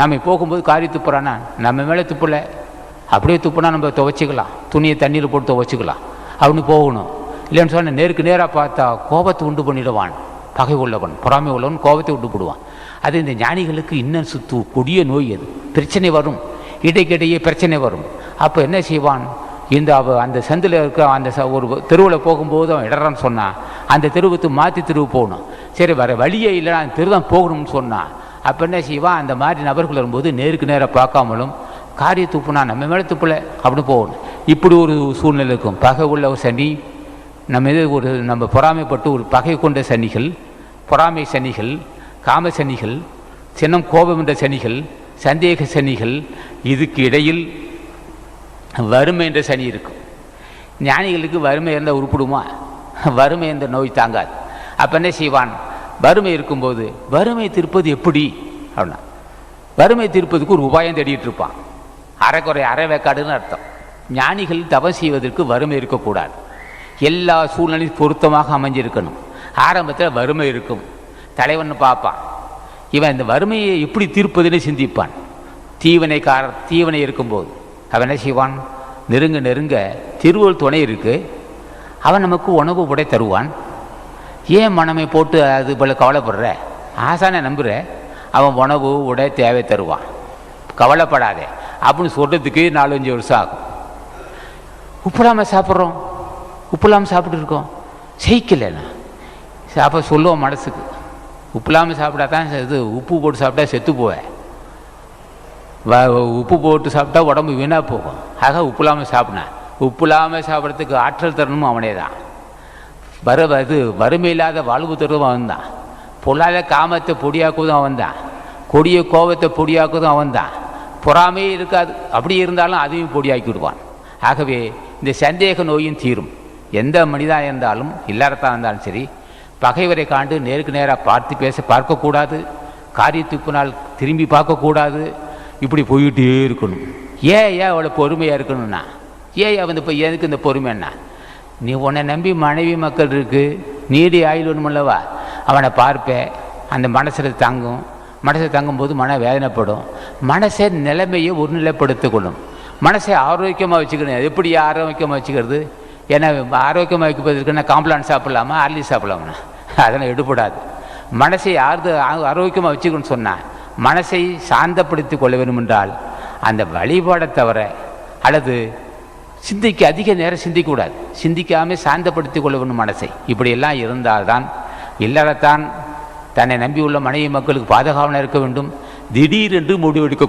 நம்ம போகும்போது காரி துப்புறானா? நம்ம மேலே துப்பலை. அப்படியே துப்புனா நம்ம துவைச்சிக்கலாம். துணியை தண்ணியில் போட்டு துவைச்சிக்கலாம். அப்படின்னு போகணும். இல்லைன்னு சொன்னால் நேருக்கு நேராக பார்த்தா கோபத்தை உண்டு பண்ணிடுவான். பகை உள்ளவன் பொறாமை உள்ளவன் கோபத்தை உண்டு போடுவான். அது இந்த ஞானிகளுக்கு இன்னும் சுத்து கொடிய நோய் அது. பிரச்சனை வரும். இடைக்கிடையே பிரச்சனை வரும். அப்போ என்ன செய்வான்? இந்த அவ அந்த சந்தில் இருக்க அந்த ச ஒரு தெருவில் போகும்போது அவன் இடறான்னு சொன்னான் அந்த தெருவுக்கு மாற்றி தெருவு போகணும். சரி வர வழியே இல்லை அந்த தெரு தான் போகணும்னு சொன்னான் அப்போ என்ன செய்வான் அந்த மாதிரி நபர்கள் வரும்போது நேருக்கு நேராக பார்க்காமலும் காரிய துப்புனா நம்ம மேலே துப்பலை அப்படின்னு போகணும். இப்படி ஒரு சூழ்நிலை இருக்கும். பகை உள்ள ஒரு சனி நம்ம இது ஒரு நம்ம பொறாமைப்பட்டு ஒரு பகை கொண்ட சனிகள் பொறாமை சனிகள் காம சனிகள் சின்னம் கோபம் என்ற சனிகள் சந்தேக சனிகள் இதுக்கு இடையில் வறுமை என்ற சனி இருக்கும். ஞானிகளுக்கு வறுமை இருந்தால் உருப்பிடுமா? வறுமை என்ற நோய் தாங்காது. அப்போ என்ன செய்வான் வறுமை இருக்கும்போது வறுமை தீர்ப்பது எப்படி? அப்படின்னா வறுமை தீர்ப்பதுக்கு ஒரு உபாயம் தேடிட்டு இருப்பான். அரைக்குறை அரை வேக்காடுன்னு அர்த்தம். ஞானிகள் தவம் செய்வதற்கு வறுமை இருக்கக்கூடாது. எல்லா சூழ்நிலையும் பொருத்தமாக அமைஞ்சிருக்கணும். ஆரம்பத்தில் வறுமை இருக்கும். தலைவன் பார்ப்பான். இவன் இந்த வறுமையை எப்படி தீர்ப்பதுன்னு சிந்திப்பான். தீவனைக்கார தீவனை இருக்கும்போது. அவன் என்ன செய்வான்? நெருங்க நெருங்க திருவள் துணை இருக்கு. அவன் நமக்கு உணவு உடை தருவான். ஏன் மனமை போட்டு அது போல் கவலைப்படுற? ஆசானை நம்புகிற அவன் உணவு உடை தேவை தருவான். கவலைப்படாதே. அப்படின்னு சொல்கிறதுக்கு நாலஞ்சு வருஷம் ஆகும். உப்புலாமல் சாப்பிட்றோம். உப்புலாமல் சாப்பிட்டுருக்கோம் சாப்பிட்டு அப்போ சொல்லுவோம் மனசுக்கு. உப்புலாமல் சாப்பிட்டா தான் இது உப்பு போட்டு சாப்பிட்டா செத்து போவேன் வ உப்பு போட்டு சாப்பிட்டா உடம்பு வீணாக போகும். ஆக உப்பு இல்லாமல் சாப்பிட்னேன் உப்பு இல்லாமல் சாப்பிட்றதுக்கு ஆற்றல் தரணும் அவனே தான். வர இது வறுமை இல்லாத வாழ்வு தருவதும் அவன் தான் பொல்லாத காமத்தை பொடியாக்குவதும் அவன் தான் கொடிய கோபத்தை பொடியாக்குவதும் அவன் தான் பொறாமையே இருக்காது. அப்படி இருந்தாலும் அதையும் பொடியாக்கி விடுவான் ஆகவே இந்த சந்தேக நோயும் தீரும். எந்த மனிதனாக இருந்தாலும் இல்லாரத்தான் இருந்தாலும் சரி பகைவரை காண்டு நேருக்கு நேராக பார்த்து பேச பார்க்கக்கூடாது. காரியத்துக்குனால் திரும்பி பார்க்கக்கூடாது. இப்படி போயிட்டே இருக்கணும். ஏன் ஏன் அவ்வளோ பொறுமையாக இருக்கணும்னா? ஏன் அவன் இப்போ எதுக்கு இந்த பொறுமைன்னா? நீ உன்னை நம்பி மனைவி மக்கள் இருக்கு நீடி ஆயுள் ஒன்றுமில்லவா அவனை பார்ப்பேன் அந்த மனசில் தங்கும். மனசில் தங்கும்போது மன வேதனைப்படும். மனசை நிலைமையை ஒருநிலைப்படுத்திக்கொள்ளும். மனசை ஆரோக்கியமாக வச்சுக்கணும். எப்படி ஆரோக்கியமாக வச்சுக்கிறது? ஏன்னா ஆரோக்கியமாக வைக்கப்பதற்குன்னா காம்ப்ளான் சாப்பிட்லாமா? ஆர்லி சாப்பிடலாமா? அதெல்லாம் எடுபடாது. மனசை யாரு ஆரோக்கியமாக வச்சுக்கணும்னு சொன்னால் மனசை சாந்தப்படுத்தி கொள்ள வேண்டுமென்றால் அந்த வழிபாடை தவிர அல்லது சிந்திக்க அதிக நேரம் சிந்திக்கக்கூடாது. சிந்திக்காமல் சாந்தப்படுத்தி கொள்ள வேண்டும் மனசை. இப்படியெல்லாம் இருந்தால்தான் இல்லறத்தான் தன்னை நம்பியுள்ள மனைவி மக்களுக்கு பாதுகாவலாக இருக்க வேண்டும். திடீரென்று முடிவெடுக்க